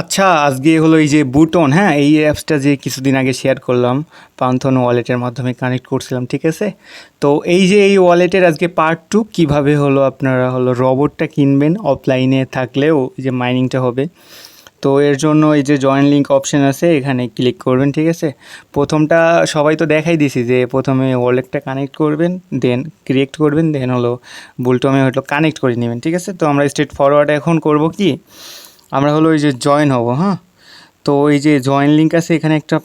আচ্ছা আজকে হলো এই যে বুটন হ্যাঁ? এই অ্যাপসটা যে কিছুদিন আগে শেয়ার করলাম পান্থন ওয়ালেটের মাধ্যমে কানেক্ট করছিলাম, ঠিক আছে? তো এই যে এই ওয়ালেটের আজকে পার্ট টু কীভাবে হলো আপনারা হলো রবটটা কিনবেন? অফলাইনে থাকলেও যে মাইনিংটা হবে। তো এর জন্য এই যে জয়েন লিঙ্ক অপশন আছে, এখানে ক্লিক করবেন, ঠিক আছে? প্রথমটা সবাই তো দেখাই দিছি যে প্রথমে ওয়ালেটটা কানেক্ট করবেন দেন ক্রিয়েট করবেন দেন হলো বুলটমে হলো কানেক্ট করে নেবেন, ঠিক আছে? তো আমরা স্ট্রেট ফরওয়ার্ড এখন করব কি? আমরা হলো ওই যে জয়েন হব হ্যাঁ? তো ওই যে জয়েন লিঙ্ক আছে, এখানে একটা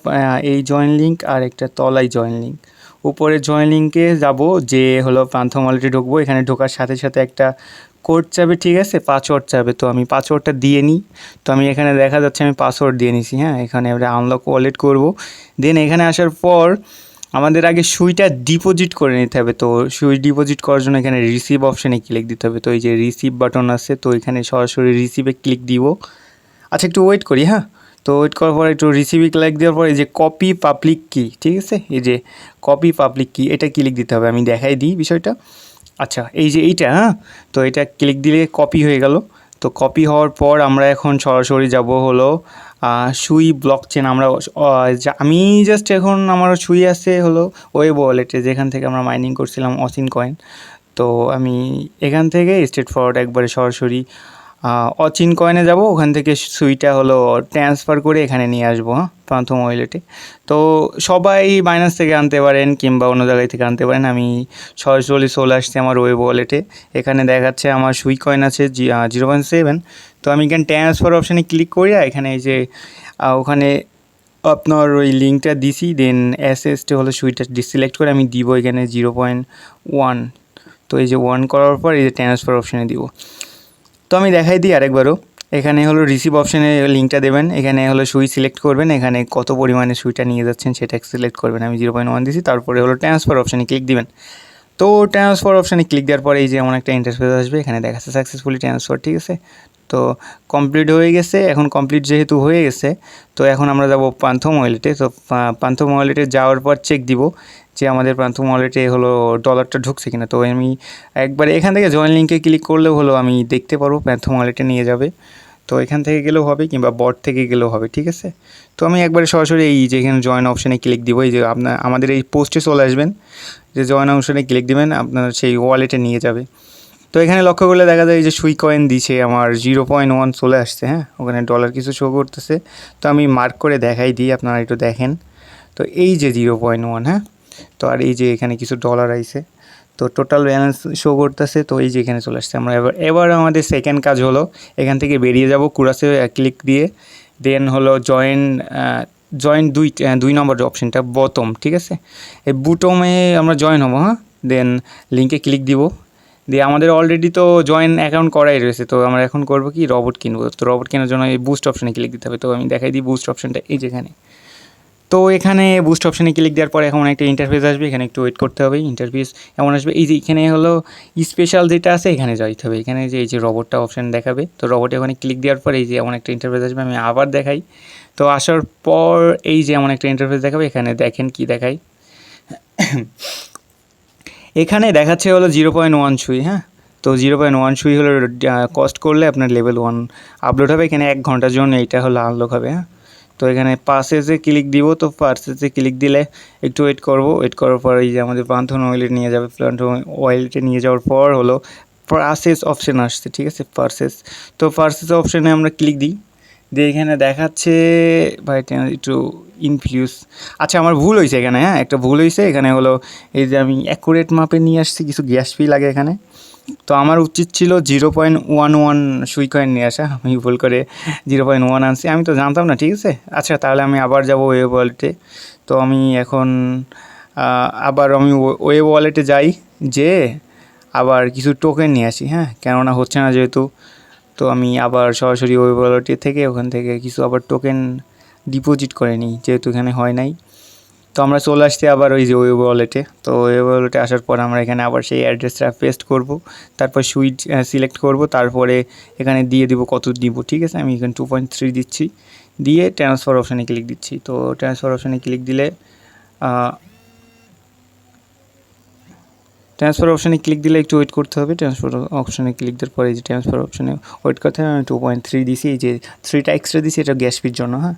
এই জয়েন লিঙ্ক আর একটা তলায় জয়েন লিঙ্ক উপরে জয়েন লিঙ্কে যাব, যে হলো প্রান্থ ওয়ালেটে ঢুকবো, এখানে ঢোকার সাথে সাথে একটা কোড চাবে, ঠিক আছে? পাসওয়ার্ড চাবে, তো আমি পাসওয়ার্ডটা দিয়ে নিই। তো আমি এখানে দেখা যাচ্ছে আমি পাসওয়ার্ড দিয়ে নিছি হ্যাঁ? এখানে আমরা আনলক ওয়ালেট করব। দেন এখানে আসার পর আমাদের আগে সুইটা ডিপোজিট করে নিতে হবে। তো সুই ডিপোজিট করার জন্য এখানে রিসিভ অপশানে ক্লিক দিতে হবে। তো এই যে রিসিভ বাটন আছে, তো এখানে সরাসরি রিসিভে ক্লিক দিব। আচ্ছা একটু ওয়েট করি হ্যাঁ? তো ওয়েট করার পর একটু রিসিভে ক্লিক দেওয়ার পর এই যে কপি পাবলিক কি ঠিক আছে? এই যে কপি পাবলিক কি এটা ক্লিক দিতে হবে। আমি দেখাই দিই বিষয়টা। আচ্ছা এই যে এইটা হ্যাঁ? তো এটা ক্লিক দিলে কপি হয়ে গেল। তো কপি হওয়ার পর আমরা এখন সরাসরি যাব হলো সুই ব্লক চেন আমরা আমি জাস্ট এখন আমার সুই আছে হলো ওয়েব ওয়ালেটে যেখান থেকে আমরা মাইনিং করছিলাম অসিন কয়েন তো আমি এখান থেকে স্টেট ফরওয়ার্ড একবারে সরাসরি অচিন কয়েনে যাব, ওখান থেকে সুইটা হলো ট্রান্সফার করে এখানে নিয়ে আসব হ্যাঁ প্রান্থম ওয়ালেটে তো সবাই মাইনাস থেকে আনতে পারেন কিংবা অন্য জায়গায় থেকে আনতে পারেন। আমি সরাসরি চলে আসছি আমার ওয়েব ওয়ালেটে এখানে দেখাচ্ছে আমার সুই কয়েন আছে জিরো পয়েন্ট সেভেন তো আমি এখানে ট্রান্সফার অপশানে ক্লিক করি এখানে এই যে ওখানে আপনার ওই লিঙ্কটা দিছি দেন এস এসটি হলো সুইটা ডিসিলেক্ট করে আমি দিব এখানে জিরো পয়েন্ট ওয়ান তো এই যে ওয়ান করার পর এই যে ট্রান্সফার অপশানে দিব। তো আমি দেখাই দিই আরেকবারও। এখানে হলো রিসিভ অপশানে লিঙ্কটা দেবেন। এখানে হলো সুই সিলেক্ট করবেন। এখানে কত পরিমাণে সুইটা নিয়ে যাচ্ছেন সেটা সিলেক্ট করবেন। আমি জিরো পয়েন্ট ওয়ান দিছি, তারপরে হলো ট্রান্সফার অপশানে ক্লিক দিবেন। তো ট্রান্সফার অপশানে ক্লিক দেওয়ার পরে এই যে এমন একটা ইন্টারফেস আসবে, এখানে দেখাচ্ছে সাকসেসফুলি ট্রান্সফার ঠিক আছে? তো কমপ্লিট হয়ে গেছে। এখন কমপ্লিট যেহেতু হয়ে গেছে, তো এখন আমরা যাব পান্থম ওয়ালেটে তো পান্থম ওয়ালেটে যাওয়ার পর চেক দিব। যে আমাদের প্রান্থম ওয়ালেটে হলো ডলারটা ঢুকছে কিনা। তো আমি একবার এখান থেকে জয়েন লিঙ্কে ক্লিক করলেও হলো আমি দেখতে পারব প্যান্থম ওয়ালেটে নিয়ে যাবে। তো এখান থেকে গেলেও হবে কিংবা বট থেকে গেলেও হবে, ঠিক আছে? তো আমি একবারে সরাসরি এই যে এখানে জয়েন অপশানে ক্লিক দিব, এই যে আপনার আমাদের এই পোস্টে চলে আসবেন। যে জয়েন অপশানে ক্লিক দিবেন, আপনার সেই ওয়ালেটে নিয়ে যাবে। তো এখানে লক্ষ্য করলে দেখা যায় যে সুই কয়েন দিছে, আমার জিরো পয়েন্ট ওয়ান চলে আসছে হ্যাঁ? ওখানে ডলার কিছু শো করতেছে। তো আমি মার্ক করে দেখাই দিই, আপনারা একটু দেখেন। তো এই যে জিরো পয়েন্ট ওয়ান হ্যাঁ? তো আর এই যে এখানে কিছু ডলার আইছে, তো টোটাল ব্যালেন্স শো করতেছে, তো এই যে এখানে চলে আসছে। আমরা এবার এবার আমাদের সেকেন্ড কাজ হলো, এখান থেকে বেরিয়ে যাব কুরাসে ক্লিক দিয়ে দেন হলো জয়েন জয়েন দুই দুই নম্বর অপশনটা বটম ঠিক আছে? এই বুটমে আমরা জয়েন হব হ্যাঁ? দেন লিঙ্কে ক্লিক দিব। দিয়ে আমাদের অলরেডি তো জয়েন অ্যাকাউন্ট করাই রয়েছে, তো আমরা এখন করব কি? রবট কিনবো। তো রবট কেনার জন্য এই বুস্ট অপশানে ক্লিক দিতে হবে। তো আমি দেখাই দিই বুস্ট অপশানটা এই যেখানে তো এখানে বুস্ট অপশানে ক্লিক দেওয়ার পরে এখন একটা ইন্টারফেস আসবে, এখানে একটু ওয়েট করতে হবে ইন্টারফেস এমন আসবে। এই যে এখানে হলো স্পেশাল যেটা আছে, এখানে যাইতে হবে। এখানে যে এই যে রবটটা অপশান দেখাবে, তো রবটে ওখানে ক্লিক দেওয়ার পর এই যে এমন একটা ইন্টারফেস আসবে, আমি আবার দেখাই। তো আসার পর এই যে এমন একটা ইন্টারফেস দেখাবে, এখানে দেখেন কি দেখাই। এখানে দেখাচ্ছে হলো জিরো পয়েন্ট ওয়ান সুই হ্যাঁ? তো জিরো পয়েন্ট ওয়ান সুই হলো কস্ট করলে আপনার লেভেল ওয়ান আপলোড হবে, এখানে এক ঘণ্টার জন্য এইটা হলো আনলক হবে হ্যাঁ? তো এখানে পার্সেসে ক্লিক দিব, তো পার্সেসে ক্লিক দিলে একটু ওয়েট করব। ওয়েট করার পর এই যে আমাদের পান্থন অয়েলে নিয়ে যাবে। প্লান্থন অয়েলটে নিয়ে যাওয়ার পর হলো পার্সেস অপশান আসছে, ঠিক আছে? পার্সেস তো পার্সেস অপশানে আমরা ক্লিক দিই। দিয়ে এখানে দেখাচ্ছে, ভাই একটু ইনফ্লুস আচ্ছা আমার ভুল হয়েছে এখানে হ্যাঁ? একটা ভুল হয়েছে। এখানে হলো এই যে আমি অ্যাকুরেট মাপে নিয়ে আসছি, কিছু গ্যাস ফি লাগে এখানে। তো আমার উচিত ছিল জিরো পয়েন্ট ওয়ান ওয়ান সুই কয়েন নিয়ে আসা। আমি ভুল করে জিরো পয়েন্ট ওয়ান আনছি। আমি তো জানতাম না, ঠিক আছে? আচ্ছা তাহলে আমি আবার যাব ওয়েব ওয়ালেটে। তো আমি এখন আবার আমি ওয়েব ওয়ালেটে যাই, যে আবার কিছু টোকেন নিয়ে আসি হ্যাঁ? কেননা হচ্ছে না যেহেতু। তো আমি আবার সরাসরি ওয়েব ওয়ালেটে থেকে ওখান থেকে কিছু আবার টোকেন ডিপোজিট করে নিই, যেহেতু এখানে হয় নাই। তো আমরা চলে আসছি আবার ওই যে ওয়েব ওয়ালেটে তো ওয়েব ওয়ালেটে আসার পর আমরা এখানে আবার সেই অ্যাড্রেসটা পেস্ট করব, তারপর সুইট সিলেক্ট করব, তারপরে এখানে দিয়ে দিব কত দিব ঠিক আছে? আমি এখানে টু পয়েন্ট থ্রি দিচ্ছি। দিয়ে ট্রান্সফার অপশানে ক্লিক দিচ্ছি। তো ট্রান্সফার অপশানে ক্লিক দিলে ট্রান্সফার অপশানে ক্লিক দিলে একটু ওয়েট করতে হবে। ট্রান্সফার অপশানে ক্লিক দেওয়ার পরে যে ট্রান্সফার অপশানে ওয়েট করতে হবে। আমি টু পয়েন্ট থ্রি দিছি। এই যে থ্রিটা এক্সট্রা দিছি, এটা গ্যাস ফির জন্য হ্যাঁ?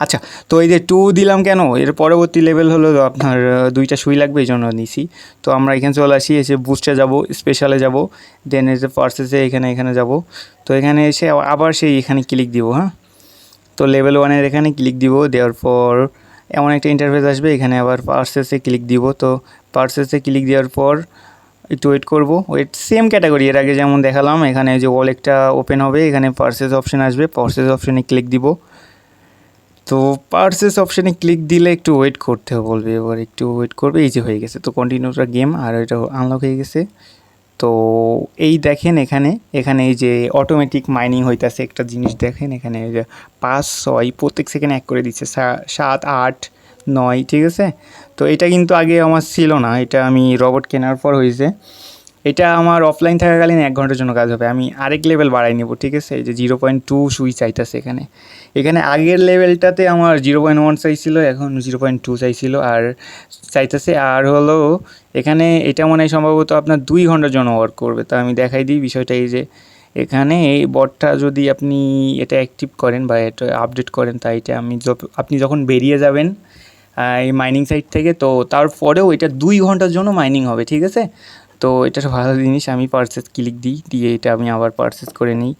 আচ্ছা তো এই যে টু দিলাম কেন? এর পরবর্তী লেভেল হলো আপনার দুইটা সুই লাগবে, এই জন্য নিছি। তো আমরা এখানে চলে আসি, এসে বুস্টে যাব স্পেশালে যাব দেন এসে পার্সেসে এখানে এখানে যাব। তো এখানে এসে আবার সেই এখানে ক্লিক দিব হ্যাঁ? তো লেভেল ওয়ানের এখানে ক্লিক দিব, দেওয়ার পর এমন একটা ইন্টারফেস আসবে, এখানে আবার পার্সেসে ক্লিক দিব। তো পার্সেসে ক্লিক দেওয়ার পর একটু ওয়েট করব। ওয়েট সেম ক্যাটাগরি এর আগে যেমন দেখালাম, এখানে যে ওয়ালেটটা ওপেন হবে, এখানে পার্সেস অপশন আসবে পার্সেস অপশনে ক্লিক দিব। তো পার্সেস অপশানে ক্লিক দিলে একটু ওয়েট করতে বলবে, এবার একটু ওয়েট করবে, এই যে হয়ে গেছে। তো কন্টিনিউটা গেম আর এটা আনলক হয়ে গেছে। তো এই দেখেন এখানে এখানে এই যে অটোমেটিক মাইনিং হইতাছে একটা জিনিস দেখেন, এখানে যে পাঁচ, ছয়, প্রত্যেক সেকেন্ডে এক করে দিচ্ছে সাত, আট, নয়, ঠিক আছে? তো এটা কিন্তু আগে আমার ছিল না, এটা আমি রবট কেনার পর হয়েছে এটা আমার অফলাইন থাকাকালীন এক ঘণ্টার জন্য কাজ হবে। আমি আরেক লেভেল বাড়াই নেব, ঠিক আছে? এই যে জিরো পয়েন্ট টু সুই চাইতেছে এখানে। এখানে আগের লেভেলটাতে আমার জিরো পয়েন্ট ওয়ান চাইছিল এখন জিরো পয়েন্ট টু চাইছিল আর চাইতেছে আর হলো এখানে এটা মনে হয় সম্ভবত আপনার দুই ঘণ্টার জন্য ওয়ার্ক করবে। তা আমি দেখাই দিই বিষয়টা এই যে, এখানে এই বটটা যদি আপনি এটা অ্যাক্টিভ করেন বা এটা আপডেট করেন তাই এটা আমি আপনি যখন বেরিয়ে যাবেন এই মাইনিং সাইট থেকে, তো তারপরেও এটা দুই ঘণ্টার জন্য মাইনিং হবে, ঠিক আছে? তো এটা ভালো জিনিস, আমি পারচেস ক্লিক দিই, দিয়ে এটা আমি আবার পারচেস করে নিই।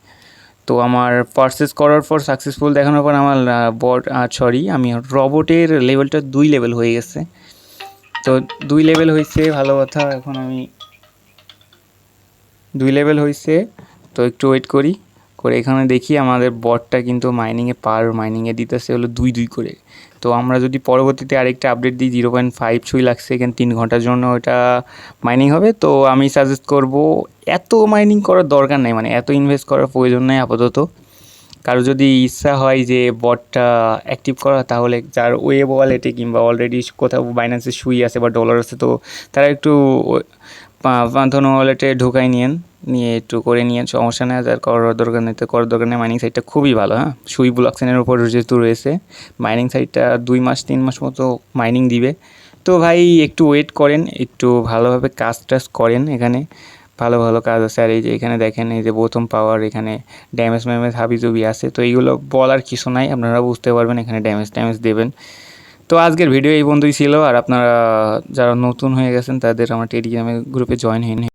তো আমার পারচেস করার পর সাকসেসফুল দেখানোর পর আমার বট সরি আমি রবটের লেভেলটা দুই লেভেল হয়ে গেছে। তো দুই লেভেল হয়েছে ভালো কথা, এখন আমি দুই লেভেল হয়েছে তো একটু ওয়েট করি, করে এখানে দেখি আমাদের বটটা কিন্তু মাইনিংয়ে পার মাইনিংয়ে দিতেছে হলো দুই দুই করে। তো আমরা যদি পরবর্তীতে আরেকটা আপডেট দিই জিরো পয়েন্ট ফাইভ ছুঁই লাগছে এখানে তিন ঘণ্টার জন্য, ওটা মাইনিং হবে। তো আমি সাজেস্ট করব, এত মাইনিং করার দরকার নেই মানে এত ইনভেস্ট করার প্রয়োজন নেই আপাতত। কারও যদি ইচ্ছা হয় যে বটটা অ্যাক্টিভ করা, তাহলে যার ওয়েব ওয়ালেটে কিংবা অলরেডি কোথাও বাইন্যান্সে সুই আছে বা ডলার আছে, তো তারা একটু পান্থন ওয়ালেটে ঢোকাই নিয়েন। নিয়ে একটু করে নিয়ে সমস্যা নেই আর করার দরকার নেই, তো করার দরকার নেই মাইনিং সাইটটা খুবই ভালো হ্যাঁ? সুই ব্লকচেনের উপর যেহেতু রয়েছে মাইনিং সাইটটা দুই মাস, তিন মাস মতো মাইনিং দিবে। তো ভাই, একটু ওয়েট করেন, একটু ভালোভাবে কাজ টাজ করেন এখানে। ভালো ভালো কাজ আছে। আর এই যে এখানে দেখেন, এই যে প্রথম পাওয়ার এখানে ড্যামেজ ম্যামেজ হাবি হাবিজুবি আছে। তো এইগুলো বলার কিছু নাই, আপনারা বুঝতে পারবেন, এখানে ড্যামেজ ট্যামেজ দেবেন। তো আজকের ভিডিও এই বন্ধুই ছিল। আর আপনারা যারা নতুন হয়ে গেছেন, তাদের আমার টেলিগ্রামে গ্রুপে জয়েন হয়ে।